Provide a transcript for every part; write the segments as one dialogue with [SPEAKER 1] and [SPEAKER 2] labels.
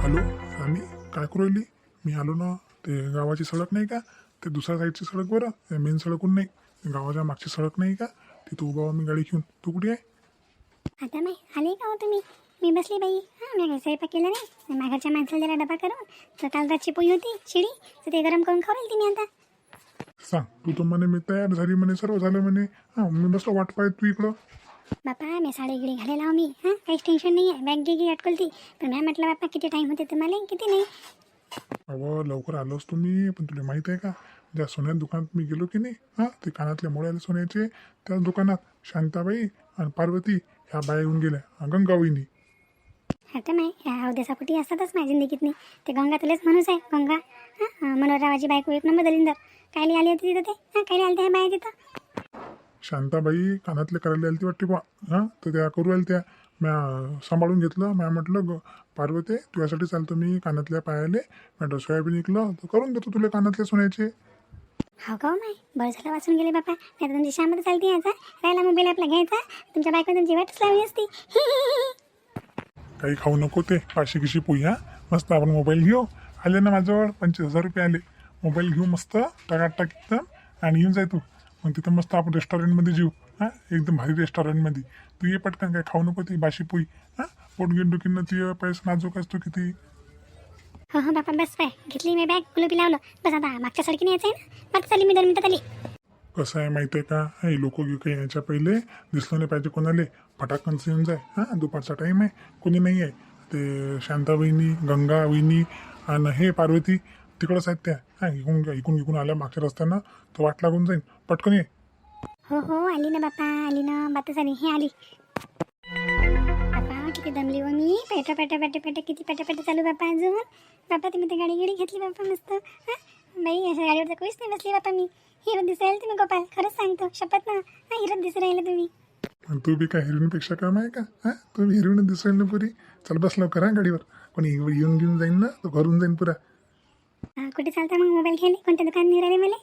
[SPEAKER 1] Hello आम्ही काय करू राहिली मी आलो ना ते गावाची सडक नाही का? ते दुसऱ्या साईडची सडक बरं मेन सडकून नाही. गावाच्या मागची सडक नाही का? तिथं उभा मी गाडी घेऊन. तू कुठे आहे?
[SPEAKER 2] आता माय आले का हो तुम्ही? मी बसली बाई. हां मी काही स्वयंपाक केला नाही. माघारच्या माणसाला दिला डबा करून तर काल रातची पोळी होती शिडी तर ते गरम करून खाऊ तुम्ही आता.
[SPEAKER 1] सांग तू तर म्हणे मी तयार झाली म्हणे सर्व झालं म्हणे. हां मी बसलो वाट पाहत तू इकडं.
[SPEAKER 2] बापा मी साडी गिडी घालायला हो मी हां काहीच टेन्शन नाही आहे बॅग गी अटकलती. पण मी म्हटलं बापा किती टाईम होते तुम्हाला? किती नाही?
[SPEAKER 1] अहो लवकर आलोच तुम्ही पण तुला माहीत आहे का? ज्या सोन्या दुकानात मी गेलो की नाही हां ते कानातले मोळ्याले सोन्याचे त्याच दुकानात शांताबाई आणि पार्वती ह्या बाया येऊन गेल्या गंगावईनी
[SPEAKER 2] आता माय ह्या अवदेसापोटी असतातच माझ्या जिंदगीत नाही. ते गंगा तुलाच माणूस आहे गंगा. हां मनोहररावाची बायको एक नंबर दलिंदर. कायली आली होती तिथं ते? हां कायली आली त्या बाया तिथं?
[SPEAKER 1] शांताबाई कानातले करायला आली ती वाटते बा हां? तर त्या करू आल्या त्या. म्या सांभाळून घेतलं. म्या म्हटलं ग पार्वते तुझ्यासाठी चालतो मी कानातल्या पायाले. म्हटलं सोयाबीन निघलं तर करून देतो तुला कानातले सोन्याचे.
[SPEAKER 2] हो का हो माय? बरं झालं वाचून गेले बापा. नाही तर तुमची शामत चालते याचा राहिला मोबाईल आपला घ्यायचा. तुमच्या बायको तुमची वाटच लावली असती.
[SPEAKER 1] काही खाऊ नको ते. पाचशे किशी पोई हा? मस्त आपण मोबाईल घेऊ. आले ना माझ्याजवळ? पंचवीस हजार रुपये आले. मोबाईल घेऊ मस्त. टाकाटाक एकदम. आणि येऊन जाय तू. मग तिथं मस्त आपण रेस्टॉरंटमध्ये जेऊ. हां? एकदम भारी रेस्टॉरंटमध्ये तू ये पटकन काय खाऊ नको ती बाशी पोई हां? पोट घेऊन डोकीनं ती पैसा नाजूक असतो किती?
[SPEAKER 2] हो हो बापा बस पाय. घेतली मी बॅग गुलाबी लावलं. बस आता मागच्या सडकीने यायचं आहे ना? चालली मी दोन मिनिटात आली.
[SPEAKER 1] कसं आहे माहिती आहे का? हे लोक गिक यायच्या पहिले दिसलं नाही पाहिजे कोणाले. फटाकनच येऊन जाय हां? दुपारचा टाईम आहे. कोणी नाही आहे. ते शांता वहिनी गंगा वहिनी आणि हे पार्वती तिकडंच आहेत त्या. हां इकून इकून इकून आल्या मागच्या रस्त्यानं. तर वाट लागून जाईल पटकन ये.
[SPEAKER 2] हो हो आली ना बापा आली ना. बातच आली. हे आली. बापा किती दमली व मी. पेटा पेटा पेटा पेटा. किती पेटा पेटा चालू बापा अजून. बापा तुम्ही तर गाडी गिडी घेतली बापा मस्त. हां? बाई अशा गाडीवर तर कोणीच नाही बसली बापा मी. हिरो दिसायला तुम्ही गोपाल. खरंच सांगतो. शपथ ना. हां हिरो दिसू राहिले तुम्ही.
[SPEAKER 1] आणि तू बी काय हिरोईनपेक्षा काम आहे का? हां? तू बी हिरोईन दिसेल ना पुरी चल बस लवकर हां गाडीवर. कोणी येऊन घेऊन जाईन ना तो घरून जाईन पुरा.
[SPEAKER 2] हां कुठे चालता मग मोबाईल घ्यायला? कोणत्या दुकान निघाले मला?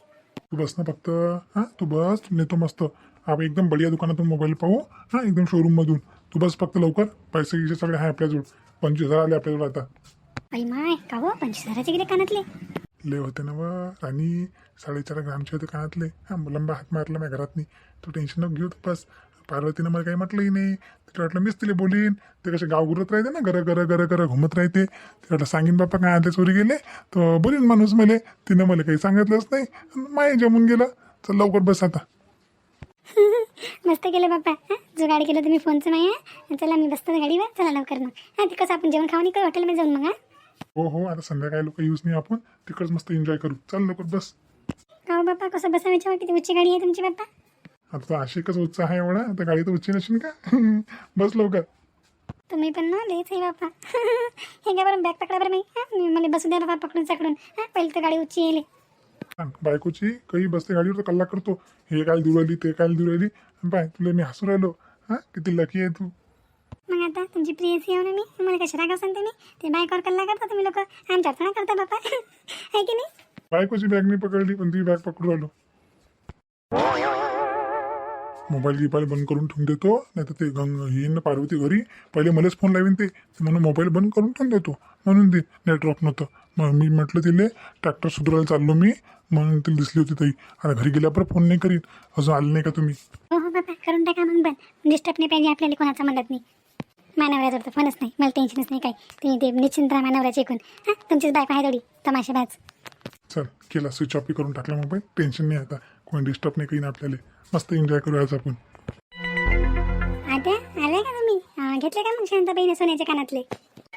[SPEAKER 1] तू बस ना फक्त हां तू बस नेतो मस्त. आपण एकदम बढिया दुकानातून मोबाईल पाहू हां एकदम शोरूममधून तू बस फक्त लवकर पैसे गिसे सगळे आहे आपल्याजवळ पंचवीस हजार आले आपल्याजवळ आता.
[SPEAKER 2] बाई माय का हो पंचवीस हजाराचे किती कानातले.
[SPEAKER 1] लय होते ना व राणी साडेचार ग्रामचे होते कानातले. हां लंबा हात मारला माझ्या घरात तू टेन्शन नको घेऊ तू बस. पार्वतीनं मला काही म्हटलंही नाही. तिला वाटलं मीच तिला बोलीन. ते कसे गाव गुरत राहते ना गरं गरं गरं गरं घुमत राहते. तिला वाटलं सांगीन बाप्पा काय आले चोरी गेले तर बोलीन माणूस मला. तिनं मला काही सांगितलंच नाही. माय जमून गेलं. चल लवकर बस आता.
[SPEAKER 2] मस्त केलं बाप्पा. हां जो गाडी केलं तुम्ही फोनचं नाही आहे चला मी बसतो गाडीवर. चला लवकर मग. हां आपण जेवण खावणी करू हॉटेलमध्ये जाऊन मग हां.
[SPEAKER 1] हो हो आता संध्याकाळी लोक यूज नाही आपण. तिकडच मस्त एन्जॉय करू. चल लवकर बस.
[SPEAKER 2] हो बाप्पा कसं बसायच्या किती उच्च गाडी आहे तुमची बाप्पा.
[SPEAKER 1] आता तो आशिकच उत्साह आहे एवढा आता गाडी तर उच्ची नसेल का? बस लवकर.
[SPEAKER 2] तुम्ही पण ना लयच आहे बाप्पा. हे घ्या बरं बॅग पकडा बरं मी हां मी मला बसू द्या बाबा पकडून चाकडून हां पहिली तर गाडी उच्ची येईल.
[SPEAKER 1] सांग बायकोची काही बसते गाडीवर तर कल्ला करतो. हे काय दूर राहिली ते काय दूर राहिली पाय तुला मी हसू राहिलो. हां किती लकी आहे तू.
[SPEAKER 2] मग आता तुमची प्रियसी येऊ ना मी? मला कशा रागाव सांगते मी ते बायकवर कल्ला करता तुम्ही लोक. आमच्यावर थोडा करता बाप्पा. आहे की नाही?
[SPEAKER 1] बायकोची बॅग नाही पकडली पण ती बॅग पकडू राहिलो. मोबाईल गिबाईल बंद करून ठेवून देतो नाही तर ते गंग येईन ना पार्वती घरी. पहिले मलाच फोन लावीन ते. म्हणून मोबाईल बंद करून ठेवून देतो. म्हणून ते नेटवर्क नव्हतं. मग मी म्हटलं तिले ट्रॅक्टर सुधारायला चाललो मी. म्हणून तिला दिसली होती ताई. आता घरी गेल्यावर फोन नाही करीन अजून आले नाही का तुम्ही?
[SPEAKER 2] हो हो बाबा. करून टाका मग बंद. डिस्टर्ब नाही पाहिजे आपल्याला कोणाचा म्हणत नाही. मानवऱ्याजवळ तर फोनच नाही. मला टेन्शनच नाही काही. तुम्ही ते निश्चिंत राहा मानवऱ्याचे ऐकून हां? तुमचीच बायको आहे थोडी. तमाशेबाज.
[SPEAKER 1] चल केला. स्विच ऑफ करून टाकला मोबाईल. टेन्शन नाही आता. कोण डिस्टर्ब नाही काही आपल्याला. मस्त एन्जॉय करू आज आपण.
[SPEAKER 2] आता आले का तुम्ही? घेतले का मग शांताबाईने सोन्याच्या कानातले?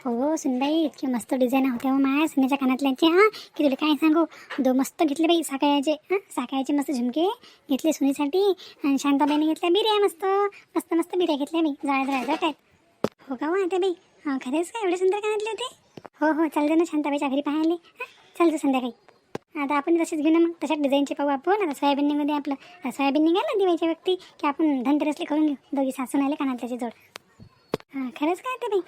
[SPEAKER 2] हो सुनबाई इतके मस्त डिझाईन होते हो माया सोन्याच्या कानातल्यांचे हां? की तुला काय सांगू? दो मस्त घेतले बाई साकायाचे हां? साकायाचे मस्त झुमके घेतले सुनीसाठी आणि शांताबाईने घेतल्या बिर्या मस्त मस्त मस्त बिर्या घेतल्या बाई जळा जळा जात आहेत हो का हो आता बाई? हां का एवढे सुंदर कानातले होते? हो हो चालते ना शांताबाईच्या घरी पाहायला. हां चालतं संध्याकाळी. आता आपण तसेच घेऊ ना मग. तशाच डिझाईनचे पाहू आपण. आता सोयाबीन आपलं सोयाबीन निघालं दिवाळीच्या व्यक्ती की आपण धनतेरसले करून घेऊ. दोघी सासून आले कानातल्याची जोड? हां खरंच काय ते बाई?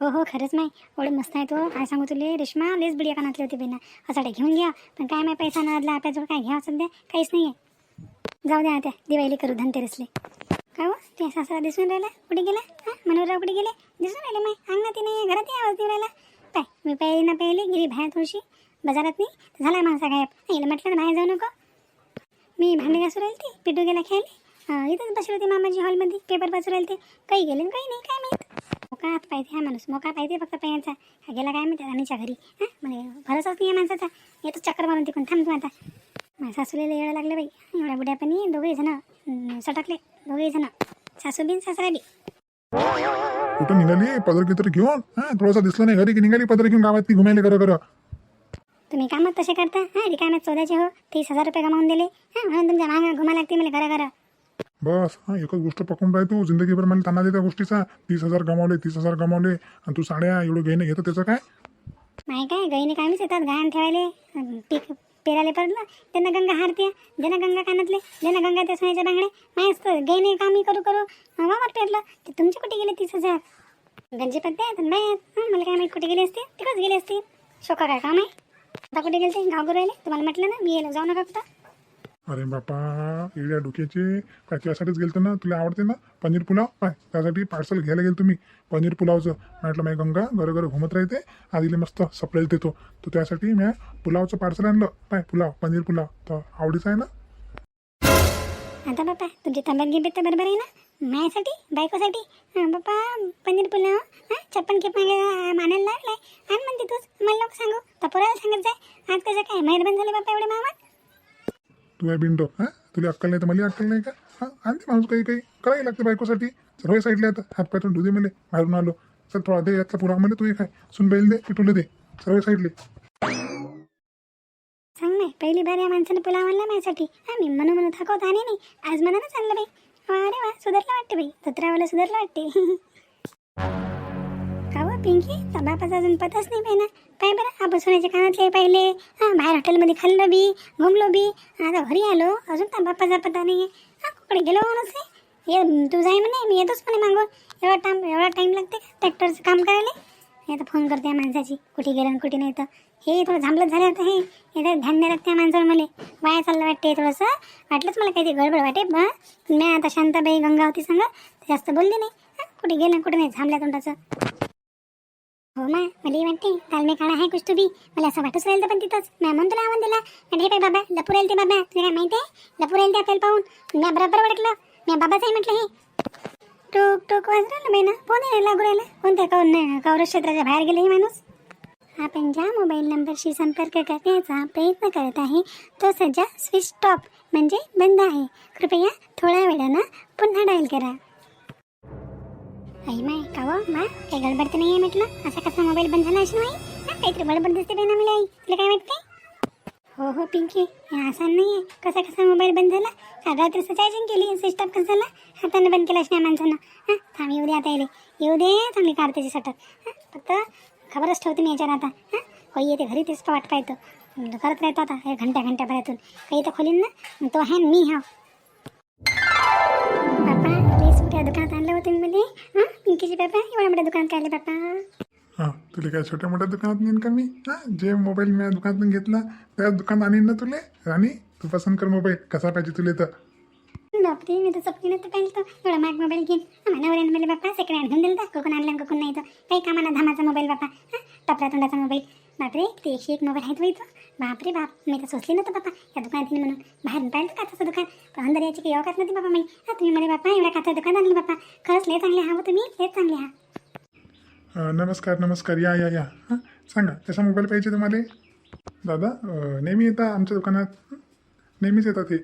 [SPEAKER 2] हो हो खरंच नाही एवढे मस्त आहे तो. काय सांगू तुले? रेश्मा लेस बिडिया कानातले होते बेना असाडे घेऊन घ्या. पण काय माहिती पैसा नादला आपल्याजवळ काय घ्या सध्या? काहीच नाही आहे जाऊ द्या आता. दिवाळीला करू धनतेरसले. काय हो? त्या सासरा दिसून राहिला? कुठे गेला? हां मनोहरराव कुठे गेले? दिसून राहिले माय. अंगणात नाही आहे. घरात आवाज देऊ राहिला. पाय मी पहिली ना पहिली गेली बाहेर थोडीशी. बाजारात नाही? तर झाला माणसा गायब. हिला म्हटलं बाहेर जाऊ नको. मी भांडे घासू राहील ते पिटू गेला खेळले इथंच बसले होते मामाजी हॉलमध्ये पेपर वाचू राहील ते काही गेले काही नाही काय माहीत? मोका हात पाहिजे हा माणूस. मोका पाहिजे फक्त पायांचा. हा गेला काय माहिती? राणीच्या घरी. हां म्हणजे भरोसाच नाही आहे माणसाचा. येतो चक्कर मारून तिकडून थांबतो आता. माझ्या सासूलेला येळं लागलं बाई. एवढ्या बुड्यापणी दोघे जण सटकले. दोघे जण. सासू बिन सासरा बी
[SPEAKER 1] कुठं निघाली? पदर कितर घेऊन? हा थोडासा दिसलं नाही. घरी की निघाली? पदर घेऊन गावात ती घुमायला करा करा
[SPEAKER 2] तुम्ही कामात तसे करता? हां रिकाम्यात चौदाचे हो तीस हजार रुपये कमावून दिले. हां म्हणून तुमच्या मागं घुमा लागते मला घरा घरा
[SPEAKER 1] बस हा एकच गोष्ट पकडून राहतो. जिंदगीभर मला ताना दे त्या गोष्टीचा. तीस हजार कमावले तीस हजार कमावले. आणि तू साड्या एवढं घेणं घेतं त्याचं काय?
[SPEAKER 2] माही काय गईने कामीच येतात घाण ठेवायले. पीक पेराले पडलं त्यांना गंगा हारते ज्यांना गंगा कानातले ज्यांना गंगा त्या सोन्याच्या बांगड्या. माहीत गईने कामी करू करू वावर पेरलं ते तुमचे कुठे गेले तीस हजार? गंजी पत्ते आहेत बाय आहेत. मला काय माहीत कुठे गेले असते? तिकडंच गेले असते. शोका काय काम आहे. आता कुठे गेले ते गाव राहिले? तुम्हाला म्हटलं ना मी येलो जाऊ नका कुठं?
[SPEAKER 1] अरे बापा एवढ्या डोक्याचे. काय त्यासाठीच गेलतो ना? तुला आवडते ना? पनीर पुलाव? पाय त्यासाठी पार्सल घ्यायला गेलो तुम्ही पनीर पुलावचं. म्हटलं माझी गंगा घरं घरं घुमत राहते आधीले मस्त सप्लायला देतो तर त्यासाठी मी पुलावचं पार्सल आणलं. पाय पुलाव पनीर पुलाव. तर आवडीचं आहे ना?
[SPEAKER 2] आता बापा तुमची तब्येत गिबेत तर बरोबर आहे ना? माझ्यासाठी बायकोसाठी? हां बापा पनीर पुलाव हां चप्पन मागे मानायला लागलाय आण म्हणते तूच मला लोक सांगू. तर पोराला सांगत जाय आज कसं काय मेहरबान झाले बापा एवढे मामा?
[SPEAKER 1] तू आहे बिंडो हां तुला अक्कल नाही तर मला अक्कल नाही का? हां आणते माणूस काही काही. करायला लागते बायकोसाठी. सर्व साईडला आता. हात पायतून धुदे मला बाहेरून आलो. चल थोडा दे यातला पुरा मला तू काय सुन बैल दे पिटुले दे. सर्व साईडले.
[SPEAKER 2] सांग नाही पहिली बार या माणसाने पुलाव आणला माझ्यासाठी हां मी म्हणून म्हणून थकवत आणि नाही. आज मनानंच आणलं बाई. अरे वा सुधारला वाटते बाई. सतरावाला सुधारला वाटते. का पिंकी बापाचा अजून पताच नाही पाहिजे पाय बरं आपण सोन्याच्या कानातले पाहिले. हां बाहेर हॉटेलमध्ये खाल्लं बी घुमलो बी. आता घरी आलो अजून तर बापाचा पता नाही आहे हां कुकडे गेलो म्हणूनच ये तू जाय म्हणे मी येतोच म्हणे मागून. एवढा टाईम एवढा टाईम लागते का? ट्रॅक्टरचं काम करायला? मी आता फोन करते या माणसाची कुठे गेलं कुठे नाही तर. हे थोडं झांबलत झालं होतं हे. इथं ध्यान द्यायला त्या माणसावर मला. वाया चाललं वाटते थोडंसं. वाटलंच मला काहीतरी गडबड वाटे बा मी आता शांताबाई गंगा होती सांगा जास्त बोलली नाही. कुठे गेलं कुठे नाही झांबल्या तोंडाचं. हो मा मला वाटते तालमे काळा आहे कुछ बी. मला असं वाटूच राहिलं पण तिथंच. मी म्हणून तुला आव्हान दिला. म्हणजे हे पाय बाबा लपूर राहील ते बाबा. तुला काय माहिती आहे? लपूर राहील ते आपल्याला पाहून. मी बरोबर ओळखलं मी बाबाच आहे म्हटलं हे. टोक टोक वाजलं राहिलं बाई ना? फोन आहे? लागू राहिला? कोणत्या काऊन कौरव क्षेत्राच्या बाहेर गेले हे माणूस? आपण ज्या मोबाईल नंबरशी संपर्क करण्याचा प्रयत्न करत आहे तो सध्या स्विच स्टॉप म्हणजे बंद आहे. कृपया थोड्या वेळानं पुन्हा डायल करा. आई माय का मा काही गडबड तर नाही आहे म्हटलं? असा कसा मोबाईल बंद झाला अशी नाही काहीतरी बडबड दिसते ना मला आई. तुला काय वाटते हो हो पिंकी. हे आसान नाही आहे कसा कसा मोबाईल बंद झाला? काल रात्री चार्जिंग केली स्विच टॉप कसं झाला? हातानं बंद केला नाही माणसानं. हां थांब येऊ दे आता येऊ दे चांगली काढते सटक फक्त खबरच ठेवते मी याच्यावर आता. हां? होई येते घरी तेच वाट पाहतो. करत राहतो आता हे घंट्या घंट्याभरातून. काही तर खोलीन ना? तो आहे मी हा. बापा प्लीज मोठ्या दुकानात आणलं होतं मी मला. हां? पिंकीची बापा एवढ्या मोठ्या दुकानात काय आले बापा?
[SPEAKER 1] हां तुला काय छोट्या मोठ्या दुकानात नेईन का मी? हां? जे मोबाईल मी दुकानातून घेतला त्या दुकानात आणीन ना तुले? आणि तू पसंत कर मोबाईल. कसा पाहिजे तुले तर.
[SPEAKER 2] बापरे मी तर चपकीने तर पाहिलं तर एवढा माग मोबाईल घेईन माझ्या नवऱ्याने मला बाप्पा सेकंड हँड घेऊन दिलं कोकण आणलं कोकण नाही तर काही कामाला धामाचा मोबाईल बाप्पा. हां टपरा तोंडाचा मोबाईल बापरे ते एकशे एक मोबाईल आहेत बाई बापरे बाप मी तर सोचली नव्हतं बापा या दुकानात येईन म्हणून बाहेर पाहिलं काचाचं दुकान. पण अंदर यायची काही अवकाश नव्हती बाबा मी हा तुम्ही मला बाप्पा एवढ्या काचा दुकान आणलं बापा खरंच लय चांगले हा हो तुम्ही लय चांगले हा
[SPEAKER 1] अं, नमस्कार नमस्कार या या या. हां सांगा कसा मोबाईल पाहिजे तुम्हाला? दादा अं, नेहमी येता आमच्या दुकानात? नेहमीच येतात हे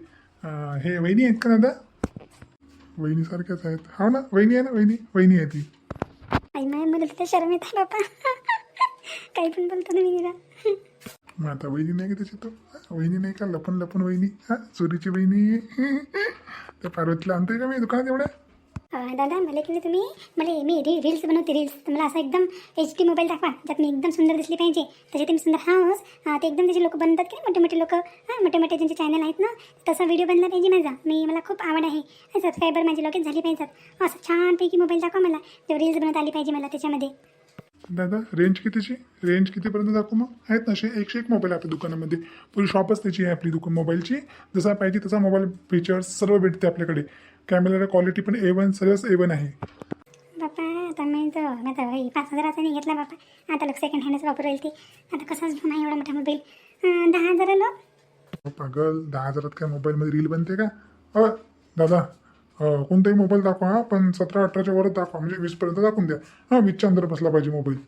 [SPEAKER 1] हे वहिनी आहेत का दादा? वहिनीसारख्याच आहेत. हो ना वहिनी आहे ना वहिनी? वहिनी आहे ती.
[SPEAKER 2] आई माय मला तिथे शरम येत बापा. काही पण बोलतो ना
[SPEAKER 1] मग आता वहिनी नाही का त्याची तो हां, वहिनी नाही का लपून लपून वहिनी? हां चोरीची वहिनी. त्या पार्वतीला आणतोय का मी दुकानात एवढ्या?
[SPEAKER 2] दादा मला की नाही तुम्ही मला मी री रील्स बनवते रील्स तर मला असं एकदम एच डी मोबाईल दाखवा ज्यात मी एकदम सुंदर दिसली पाहिजे. त्याच्यात मी सुंदर हाऊस ते एकदम त्याचे लोक बनतात की मोठे मोठे लोक. हां मोठे मोठे ज्यांचे चॅनल आहेत ना तसा व्हिडिओ बनला पाहिजे माझा. मी मला खूप आवड आहे. सबस्क्रायबर माझे लगेच झाली पाहिजेत. असं छानपैकी मोबाईल दाखवा मला. तेव्हा रील्स बनवता आली पाहिजे मला त्याच्यामध्ये.
[SPEAKER 1] दादा रेंज कितीची? रेंज कितीपर्यंत दाखवू मग? आहेत ना असे एकशे एक मोबाईल आपल्या दुकानामध्ये. पूर्ण शॉपच त्याची आहे आपली दुकान मोबाईलची जसा पाहिजे तसा मोबाईल फीचर्स सर्व भेटते आपल्याकडे. कॅमेरा क्वालिटी पण ए वन सर्वच ए वन आहे.
[SPEAKER 2] बापा आता मी तर तर मी आता भाई पाच हजाराचा नाही घेतला बापा आता लोक सेकंड हँडच वापरू राहील ते. आता कसाच नाही एवढा मोठा मोबाईल दहा हजाराला?
[SPEAKER 1] पागल दहा हजारात काय मोबाईलमध्ये रील बनते का? अ दादा कोणताही मोबाईल दाखवा हा, पण सतरा अठराच्या वरच दाखवा. म्हणजे वीसपर्यंत दाखवून द्या. हां वीसच्या अंदर बसला पाहिजे मोबाईल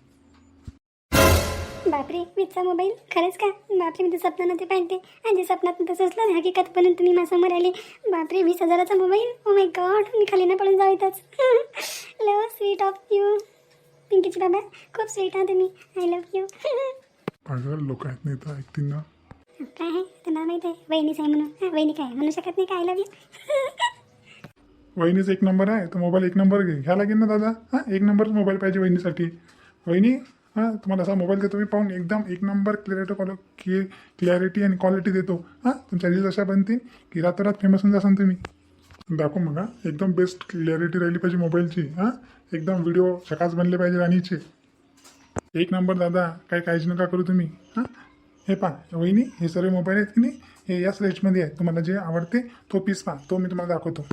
[SPEAKER 2] बापरे वीजचा मोबाईल? खरंच का? बापरे मी तर स्वप्नानं ते पाहिजे आणि स्वप्नात तसं असलं हकीकत पण तुम्ही माझ्यासमोर आले. बापरे वीस हजाराचा मोबाईल? ओ माय गॉड मी खाली ना पडून जाऊ इथंच लव स्वीट ऑफ यू पिंकीची बाबा खूप स्वीट आहात तुम्ही. आय लव्ह यू
[SPEAKER 1] पागल लोक आहेत नाही तर ऐकतील ना.
[SPEAKER 2] काय आहे? तुम्हाला माहिती आहे वहिनीच आहे म्हणून. वहिनी काय? म्हणू शकत नाही का? आय लव्ह यू
[SPEAKER 1] वहिनीच एक नंबर आहे तर मोबाईल एक नंबर घे. घ्या लागेल ना दादा? हां एक नंबरच मोबाईल पाहिजे वहिनीसाठी. वहिनी? हां तुम्हाला असा मोबाईल देतो मी पाहून एकदम एक नंबर क्लिअरिटी कॉल की क्लॅरिटी आणि क्वालिटी देतो. हां तुमच्या रील्स अशा बनतील की रातोरात फेमस होऊन जासान तुम्ही. दाखव मग एकदम बेस्ट क्लॅरिटी राहिली पाहिजे मोबाईलची हां. एकदम व्हिडिओ सकाळच बनले पाहिजे राणीचे. एक नंबर दादा काही काळजी नका करू तुम्ही हां. हे पहा वहिनी हे सर्व मोबाईल आहेत की नाही? हे याच रेंजमध्ये आहे तुम्हाला जे आवडते तो पीस पहा. तो मी तुम्हाला दाखवतो.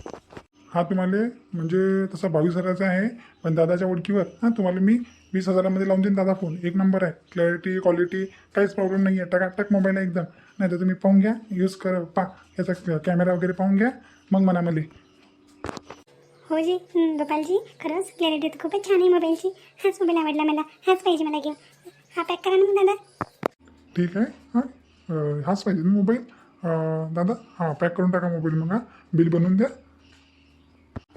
[SPEAKER 1] हा तुम्हाला म्हणजे तसा बावीस हजाराचा आहे पण दादाच्या ओळखीवर हां. तुम्हाला मी वीस हजारामध्ये लावून देईन दादा फोन. एक नंबर आहे. क्लॅरिटी क्वालिटी काहीच प्रॉब्लेम नाही आहे टकाटक मोबाईल आहे एकदम. नाही तर तुम्ही पाहून घ्या यूज कर पा. याचा कॅमेरा वगैरे पाहून घ्या मग म्हणा मला
[SPEAKER 2] हो जी गोपालजी खरंच क्लॅरिटी तर खूपच छान आहे मोबाईलची हाच मोबाईल आवडला मला. हाच पाहिजे मला घेऊन. हा पॅक करा ना दादा.
[SPEAKER 1] ठीक आहे. हां हाच पाहिजे ना मोबाईल दादा हां पॅक करून टाका मोबाईल मग हां. बिल बनवून द्या.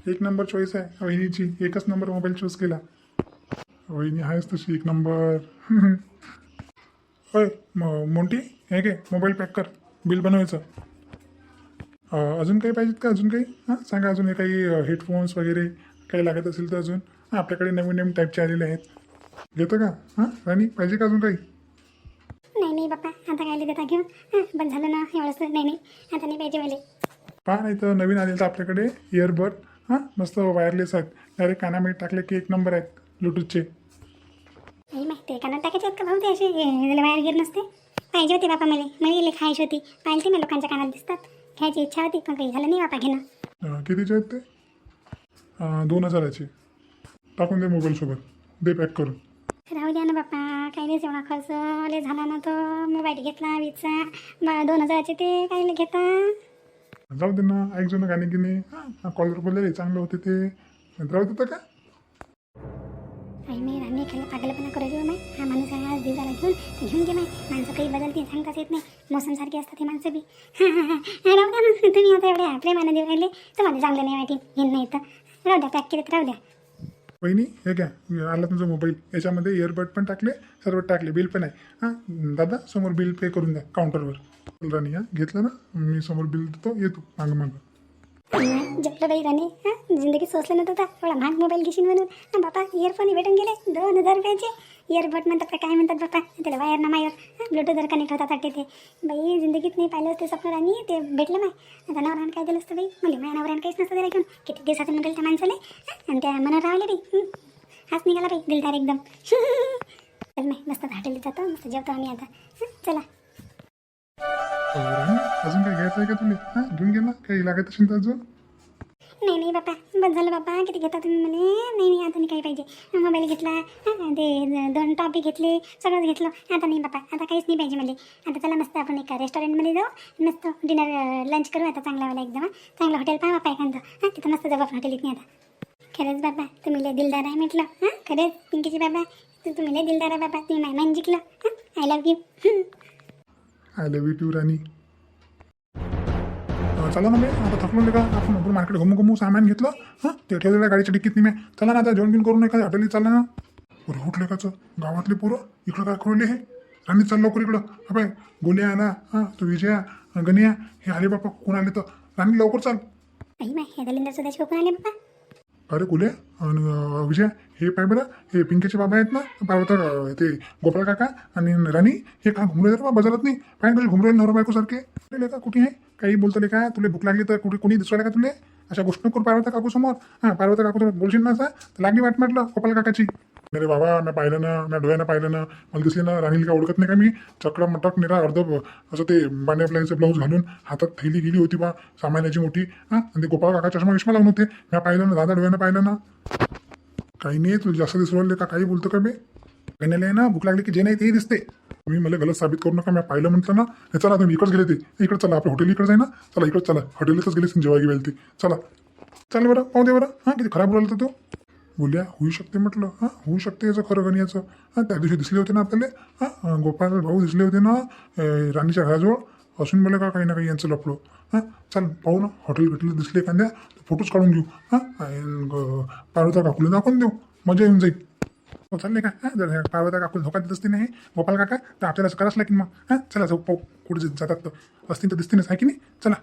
[SPEAKER 1] एक नंबर चॉईस आहे वहिनीची. एकच नंबर मोबाईल चूज केला. वहिनी आहेच तशी एक नंबर. होय म- मोंटी हे घे मोबाईल पॅक कर बिल बनवायचं. अजून काही पाहिजेत का? अजून काही? हां सांगा अजून हे काही हेडफोन्स वगैरे काही लागत असेल तर अजून. हां आपल्याकडे नवीन नवीन टाईपचे आलेले आहेत. घेतं का? हां राणी पाहिजे का अजून काही?
[SPEAKER 2] नाही नाही बाप्पा आता काय देता घेऊन. हां पण झालं ना एवढंच नाही नाही आता नाही पाहिजे मला
[SPEAKER 1] पहा नाही तर नवीन आलेलं तर आपल्याकडे इयरबड हां मस्त वायरलेस आहेत. डायरेक्ट कानामध्ये टाकले की एक नंबर आहेत ब्लूटूथचे
[SPEAKER 2] आहे कानात टाकायचे आहेत का भाऊ ते असे त्याला बाहेर गिर नसते? पाहिजे होते बापा मला. मला गेले खायची होती. पाहिजे ते ना लोकांच्या कानात दिसतात. घ्यायची इच्छा होती पण काही झालं नाही बापा घेणं.
[SPEAKER 1] कितीचे आहेत ते? दोन हजाराचे. टाकून दे मोबाईलसोबत दे पॅक करून.
[SPEAKER 2] राहू द्या ना बाप्पा काही नाही एवढा खर्च लय झाला ना तो. मोबाईल घेतला वीजचा. बा दोन हजाराचे ते काही घेता.
[SPEAKER 1] जाऊ दे ना ऐक जो ना गाणे. गिणे कॉलर बोलले चांगलं होते ते. राहू देतं का
[SPEAKER 2] आई मी राणी खाली पागलपणा करायची देऊ माय. हा माणूस आहे आज दिवसाला घेऊन. ते घेऊन घे माय. माणसं काही बदलते सांगताच येत नाही. मोसमसारखी असतात हे माणसं बी. हा हा हा. राहू द्या ना तुम्ही आता एवढ्या प्रेमानं देऊ राहिले. तुम्हाला चांगलं नाही वाटेल घेऊन नाही तर. राहू द्या पॅक केलं तर राहू द्या.
[SPEAKER 1] वहिनी हे घ्या. आला तुमचा मोबाईल. याच्यामध्ये इयरबड पण टाकले सर्व टाकले. बिल पण आहे. हां दादा समोर बिल पे करून द्या. काउंटरवर. राणी हां घेतलं ना? मी समोर बिल देतो. येतो मागं मागं.
[SPEAKER 2] जपलं बाई राणी हा? जिंदगी सोचलं नव्हतं आता एवढा महाग मोबाईल घेशील म्हणून. हा बापा इयरफोन भेटून गेले. दोन हजार रुपयाचे. इयरबड म्हणतात काय म्हणतात बापा? त्याला वायर ना मायर. ब्लूटूथवर कनेक्ट होतात वाटते ते. बाई जिंदगीत नाही पाहिलं असते स्वप्न राणी. ते भेटलं माय. आता नवरान काय दिलं असतं बाई? मुली माझ्या नवऱ्यानं काहीच नसतं दिलं घेऊन. किती दिवसातून गेलं त्या माणसाला आणि त्या मनावर राहिले बाई. हाच निघाला बाई दिलदार एकदम. चल नाही मस्त हॉटेल जातो. मस्त जेवतो आम्ही आता. चला.
[SPEAKER 1] अजून काय घ्यायचं आहे का तुला? हा घेऊन घे ना. काही लागत असेल तर अजून.
[SPEAKER 2] नाही नाही बापा बस झालं बापा किती घेता तुम्ही म्हणे? नाही नाही आता नाही काही पाहिजे. मोबाईल घेतला. हा ते दोन टॉपी घेतले. सगळंच घेतलं. आता नाही बापा आता काहीच नाही पाहिजे मला आता चला मस्त आपण एका रेस्टॉरंटमध्ये जाऊ. मस्त डिनर लंच uh, करू. आता चांगलावाला एकदम चांगलं हॉटेल पाहा बापा एखादं. हां तिथं मस्त जाऊ हॉटेल हॉटेलीत नाही आता. खरंच बाबा तुम्ही लय दिलदार आहे म्हटलं. हां खरंच पिंकीची बाबा तू तुम्ही लय दिलदार आहे बाबा तुम्ही मायमान जिंकलं. हां I love you
[SPEAKER 1] I love you too राणी. चला ना बे आता थकलो का? आपण आपण मार्केट घुमू घुमू सामान घेतलं. हां? ते ठेवलेलं गाडीच्या डिक्कीत नाही मी? चला ना आता जेवण बिन करून एखाद्या हॉटेलीत चालला ना. बरं उठले काचं गावातले पोरं? इकडं काय करू हे? राणी चाल लवकर इकडं. बाय गोल्या आला हां? तो विजया गनिया हे आले बापा कोण आले तर? राणी लवकर चाल.
[SPEAKER 2] आई माय हे दलिंदर आले बापा
[SPEAKER 1] अरे विजय हे पाय बरं हे पिंकेचे बाबा आहेत ना पाय ते गोपाळ काका आणि राणी हे का घुमरे बा बाजारात नाही. पाय कसे घुमरे नवरा बायको सारखे. का कुठे आहे? काही बोलतले का तुला भूक लागली तर कुठे कोणी दिसवायला का तुले? अशा गोष्ट नको करू पार्वता काकू समोर. हां पार्वता काकू तर बोलशील ना असं? तर लागली वाट म्हटलं गोपाल काकाची. अरे बाबा मी पाहिलं ना मी डोळ्यानं पाहिलं ना मला दिसले ना राणीला का ओळखत नाही का मी? चक्र मटक निरा अर्ध असं ते बांड्या प्लायचं ब्लाऊज घालून हातात थैली गेली होती बा सामानाची मोठी. हां आणि ते गोपाळ काका चष्मा विष्मा लावून होते. मी पाहिलं ना दादा डोळ्यानं पाहिलं ना. काही नाही तुला जास्त दिसू राहिले का काही बोलतो का बे गण्याला आहे ना भूक लागली की जे नाही ते दिसते. तुम्ही मला गलत साबित करू नका मी पाहिलं म्हटलं ना हे चला तुम्ही इकडे गेले ते. इकडे चला आपल्या हॉटेल इकडे जाय ना. चला इकडे चला. हॉटेलच गेले जेव्हा गेले ते. चला. चल बरं पाहू दे बरं. हां किती खराब बोलायला तो. बोलल्या होऊ शकते म्हटलं. हां होऊ शकते याचं खरं गणियाचं हां त्या दिवशी दिसले होते ना आपल्याला. हां गोपाळ भाऊ दिसले होते ना राणीच्या घराजवळ. असून मला का काही ना काही यांचं लपलो हां चल पाहू ना हॉटेल भेटलं दिसले एखाद्या. फोटोज काढून घेऊ. हां? पार्वता काकूला दाखवून देऊ. मजा येऊन जाईल. हो चालले का? हां? जर पार्वता काकूला धोका देत असते नाही गोपाल काका तर आपल्याला असं करावंच लागेल मग. हां? चला जाऊ पाहू. कुठे जातात तर. असतील तर दिसते आहे की नाही? चला.